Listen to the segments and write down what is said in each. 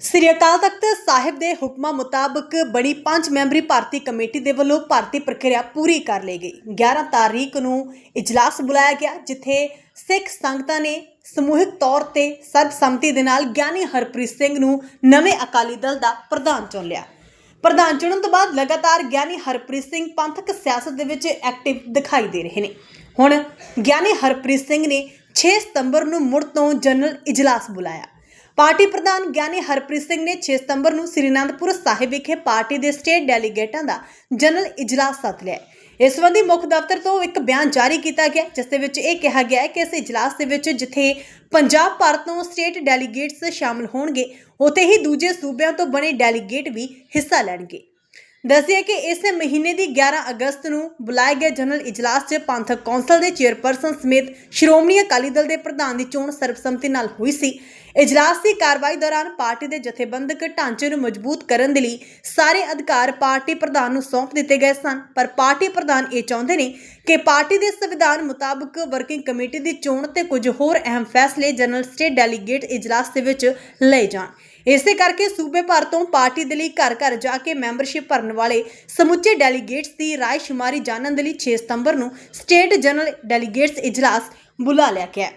ਸ੍ਰੀ ਅਕਾਲ ਤਖਤ ਸਾਹਿਬ ਦੇ ਹੁਕਮਾਂ ਮੁਤਾਬਕ ਬਣੀ ਪੰਜ ਮੈਂਬਰੀ ਭਾਰਤੀ ਕਮੇਟੀ ਦੇ ਵੱਲੋਂ ਭਰਤੀ ਪ੍ਰਕਿਰਿਆ ਪੂਰੀ ਕਰ ਲਈ ਗਈ। 11 ਤਾਰੀਖ ਨੂੰ ਇਜਲਾਸ ਬੁਲਾਇਆ ਗਿਆ, ਜਿੱਥੇ ਸਿੱਖ ਸੰਗਤਾਂ ਨੇ ਸਮੂਹਿਕ ਤੌਰ ਤੇ ਸਰਬਸੰਮਤੀ ਦੇ ਨਾਲ ਗਿਆਨੀ ਹਰਪ੍ਰੀਤ ਸਿੰਘ ਨੂੰ ਨਵੇਂ ਅਕਾਲੀ ਦਲ ਦਾ ਪ੍ਰਧਾਨ ਚੁਣ ਲਿਆ। ਪ੍ਰਧਾਨ ਚੁਣਨ ਤੋਂ ਬਾਅਦ ਲਗਾਤਾਰ ਗਿਆਨੀ ਹਰਪ੍ਰੀਤ ਸਿੰਘ ਪੰਥਕ ਸਿਆਸਤ ਦੇ ਵਿੱਚ ਐਕਟਿਵ ਦਿਖਾਈ ਦੇ ਰਹੇ ਨੇ। ਹੁਣ ਗਿਆਨੀ ਹਰਪ੍ਰੀਤ ਸਿੰਘ ਨੇ 6 ਸਤੰਬਰ ਨੂੰ ਮੁੜ ਤੋਂ ਜਨਰਲ ਇਜਲਾਸ ਬੁਲਾਇਆ। ਪਾਰਟੀ ਪ੍ਰਧਾਨ ਗਿਆਨੀ ਹਰਪ੍ਰੀਤ ਸਿੰਘ ਨੇ 6 ਸਤੰਬਰ ਨੂੰ ਸ੍ਰੀ ਅਨੰਦਪੁਰ ਸਾਹਿਬ ਵਿਖੇ ਪਾਰਟੀ ਦੇ ਸਟੇਟ ਡੈਲੀਗੇਟਾਂ ਦਾ ਜਨਰਲ ਇਜਲਾਸ ਸੱਦ ਲਿਆ ਇਸ ਸੰਬੰਧੀ ਮੁੱਖ ਦਫ਼ਤਰ ਤੋਂ ਇੱਕ ਬਿਆਨ ਜਾਰੀ ਕੀਤਾ ਗਿਆ, ਜਿਸ ਦੇ ਵਿੱਚ ਇਹ ਕਿਹਾ ਗਿਆ ਹੈ ਕਿ ਇਸ ਇਜਲਾਸ ਦੇ ਵਿੱਚ ਜਿੱਥੇ ਪੰਜਾਬ ਭਰ ਤੋਂ ਸਟੇਟ ਡੈਲੀਗੇਟਸ ਸ਼ਾਮਲ ਹੋਣਗੇ, ਉੱਥੇ ਹੀ ਦੂਜੇ ਸੂਬਿਆਂ ਤੋਂ ਬਣੇ ਡੈਲੀਗੇਟ ਵੀ ਹਿੱਸਾ ਲੈਣਗੇ। ਦੱਸਿਆ ਕਿ ਇਸ ਮਹੀਨੇ ਦੀ 11 ਅਗਸਤ ਨੂੰ ਬੁਲਾਏ ਗਏ ਜਨਰਲ ਇਜਲਾਸ 'ਚ ਪੰਥਕ ਕੌਂਸਲ ਦੇ ਚੇਅਰਪਰਸਨ ਸਮੇਤ ਸ਼੍ਰੋਮਣੀ ਅਕਾਲੀ ਦਲ ਦੇ ਪ੍ਰਧਾਨ ਦੀ ਚੋਣ ਸਰਬਸੰਮਤੀ ਨਾਲ ਹੋਈ ਸੀ। ਇਜਲਾਸ ਦੀ ਕਾਰਵਾਈ ਦੌਰਾਨ ਪਾਰਟੀ ਦੇ ਜਥੇਬੰਦਕ ਢਾਂਚੇ ਨੂੰ ਮਜ਼ਬੂਤ ਕਰਨ ਦੇ ਲਈ ਸਾਰੇ ਅਧਿਕਾਰ ਪਾਰਟੀ ਪ੍ਰਧਾਨ ਨੂੰ ਸੌਂਪ ਦਿੱਤੇ ਗਏ ਸਨ। ਪਰ ਪਾਰਟੀ ਪ੍ਰਧਾਨ ਇਹ ਚਾਹੁੰਦੇ ਨੇ ਕਿ ਪਾਰਟੀ ਦੇ ਸੰਵਿਧਾਨ ਮੁਤਾਬਕ ਵਰਕਿੰਗ ਕਮੇਟੀ ਦੀ ਚੋਣ ਤੇ ਕੁਝ ਹੋਰ ਅਹਿਮ ਫੈਸਲੇ ਜਨਰਲ ਸਟੇਟ ਡੈਲੀਗੇਟ ਇਜਲਾਸ ਦੇ ਵਿੱਚ ਲਏ ਜਾਣ। ਇਸੇ ਕਰਕੇ ਸੂਬੇ ਭਰ ਤੋਂ ਪਾਰਟੀ ਦੇ ਲਈ ਘਰ ਘਰ ਜਾ ਕੇ ਮੈਂਬਰਸ਼ਿਪ ਭਰਨ ਵਾਲੇ ਸਮੁੱਚੇ ਡੈਲੀਗੇਟਸ ਦੀ ਰਾਏਸ਼ੁਮਾਰੀ ਜਾਣਨ ਦੇ ਲਈ 6 ਸਤੰਬਰ ਨੂੰ ਸਟੇਟ ਜਨਰਲ ਡੈਲੀਗੇਟਸ ਇਜਲਾਸ ਬੁਲਾ ਲਿਆ ਗਿਆ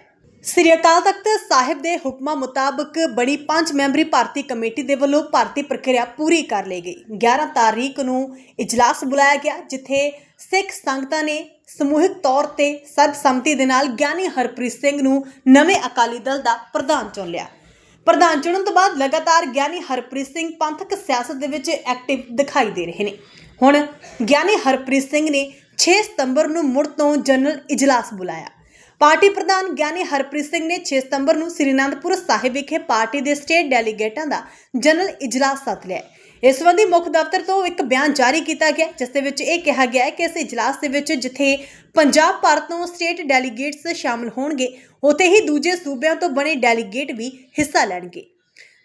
ਸ੍ਰੀ ਅਕਾਲ ਤਖਤ ਸਾਹਿਬ ਦੇ ਹੁਕਮਾਂ ਮੁਤਾਬਕ ਬੜੀ ਪੰਜ ਮੈਂਬਰੀ ਭਾਰਤੀ ਕਮੇਟੀ ਦੇ ਵੱਲੋਂ ਭਰਤੀ ਪ੍ਰਕਿਰਿਆ ਪੂਰੀ ਕਰ ਲਈ ਗਈ। 11 ਤਾਰੀਖ ਨੂੰ ਇਜਲਾਸ ਬੁਲਾਇਆ ਗਿਆ, ਜਿੱਥੇ ਸਿੱਖ ਸੰਗਤਾਂ ਨੇ ਸਮੂਹਿਕ ਤੌਰ ਤੇ ਸਰਬਸੰਮਤੀ ਦੇ ਨਾਲ ਗਿਆਨੀ ਹਰਪ੍ਰੀਤ ਸਿੰਘ ਨੂੰ ਨਵੇਂ ਅਕਾਲੀ ਦਲ ਦਾ ਪ੍ਰਧਾਨ ਚੁਣ ਲਿਆ। ਪ੍ਰਧਾਨ ਚੁਣਨ ਤੋਂ ਬਾਅਦ ਲਗਾਤਾਰ ਗਿਆਨੀ ਹਰਪ੍ਰੀਤ ਸਿੰਘ ਪੰਥਕ ਸਿਆਸਤ ਦੇ ਵਿੱਚ ਐਕਟਿਵ ਦਿਖਾਈ ਦੇ ਰਹੇ ਨੇ। ਹੁਣ ਗਿਆਨੀ ਹਰਪ੍ਰੀਤ ਸਿੰਘ ਨੇ 6 ਸਤੰਬਰ ਨੂੰ ਮੁੜ ਤੋਂ ਜਨਰਲ ਇਜਲਾਸ ਬੁਲਾਇਆ। ਪਾਰਟੀ ਪ੍ਰਧਾਨ ਗਿਆਨੀ ਹਰਪ੍ਰੀਤ ਸਿੰਘ ਨੇ 6 ਸਤੰਬਰ ਨੂੰ ਸ੍ਰੀ ਅਨੰਦਪੁਰ ਸਾਹਿਬ ਵਿਖੇ ਪਾਰਟੀ ਦੇ ਸਟੇਟ ਡੈਲੀਗੇਟਾਂ ਦਾ ਜਨਰਲ ਇਜਲਾਸ ਸੱਦ ਲਿਆ ਇਸ ਸੰਬੰਧੀ ਮੁੱਖ ਦਫ਼ਤਰ ਤੋਂ ਇੱਕ ਬਿਆਨ ਜਾਰੀ ਕੀਤਾ ਗਿਆ, ਜਿਸ ਦੇ ਵਿੱਚ ਇਹ ਕਿਹਾ ਗਿਆ ਹੈ ਕਿ ਇਸ ਇਜਲਾਸ ਦੇ ਵਿੱਚ ਜਿੱਥੇ ਪੰਜਾਬ ਭਰ ਤੋਂ ਸਟੇਟ ਡੈਲੀਗੇਟਸ ਸ਼ਾਮਲ ਹੋਣਗੇ, ਉੱਥੇ ਹੀ ਦੂਜੇ ਸੂਬਿਆਂ ਤੋਂ ਬਣੇ ਡੈਲੀਗੇਟ ਵੀ ਹਿੱਸਾ ਲੈਣਗੇ।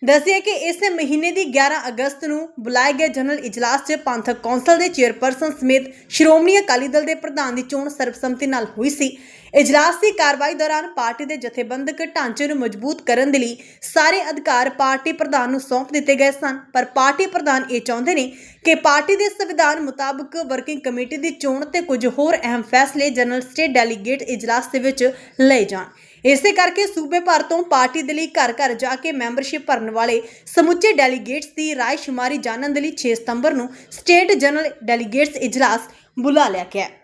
ਦੱਸਿਆ ਕਿ ਇਸ ਮਹੀਨੇ ਦੀ 11 ਅਗਸਤ ਨੂੰ ਬੁਲਾਏ ਗਏ ਜਨਰਲ ਇਜਲਾਸ 'ਚ ਪੰਥਕ ਕੌਂਸਲ ਦੇ ਚੇਅਰਪਰਸਨ ਸਮੇਤ ਸ਼੍ਰੋਮਣੀ ਅਕਾਲੀ ਦਲ ਦੇ ਪ੍ਰਧਾਨ ਦੀ ਚੋਣ ਸਰਬਸੰਮਤੀ ਨਾਲ ਹੋਈ ਸੀ। ਇਜਲਾਸ ਦੀ ਕਾਰਵਾਈ ਦੌਰਾਨ ਪਾਰਟੀ ਦੇ ਜਥੇਬੰਦਕ ਢਾਂਚੇ ਨੂੰ ਮਜ਼ਬੂਤ ਕਰਨ ਦੇ ਲਈ ਸਾਰੇ ਅਧਿਕਾਰ ਪਾਰਟੀ ਪ੍ਰਧਾਨ ਨੂੰ ਸੌਂਪ ਦਿੱਤੇ ਗਏ ਸਨ। ਪਰ ਪਾਰਟੀ ਪ੍ਰਧਾਨ ਇਹ ਚਾਹੁੰਦੇ ਨੇ ਕਿ ਪਾਰਟੀ ਦੇ ਸੰਵਿਧਾਨ ਮੁਤਾਬਕ ਵਰਕਿੰਗ ਕਮੇਟੀ ਦੀ ਚੋਣ ਤੇ ਕੁਝ ਹੋਰ ਅਹਿਮ ਫੈਸਲੇ ਜਨਰਲ ਸਟੇਟ ਡੈਲੀਗੇਟ ਇਜਲਾਸ ਦੇ ਵਿੱਚ ਲਏ ਜਾਣ। ਇਸੇ ਕਰਕੇ ਸੂਬੇ ਭਰ ਤੋਂ ਪਾਰਟੀ ਦੇ ਲਈ ਘਰ ਘਰ ਜਾ ਕੇ ਮੈਂਬਰਸ਼ਿਪ ਭਰਨ ਵਾਲੇ ਸਮੁੱਚੇ ਡੈਲੀਗੇਟਸ ਦੀ ਰਾਏਸ਼ੁਮਾਰੀ ਜਾਣਨ ਦੇ ਲਈ 6 ਸਤੰਬਰ ਨੂੰ ਸਟੇਟ ਜਨਰਲ ਡੈਲੀਗੇਟਸ ਇਜਲਾਸ ਬੁਲਾ ਲਿਆ ਗਿਆ ਹੈ।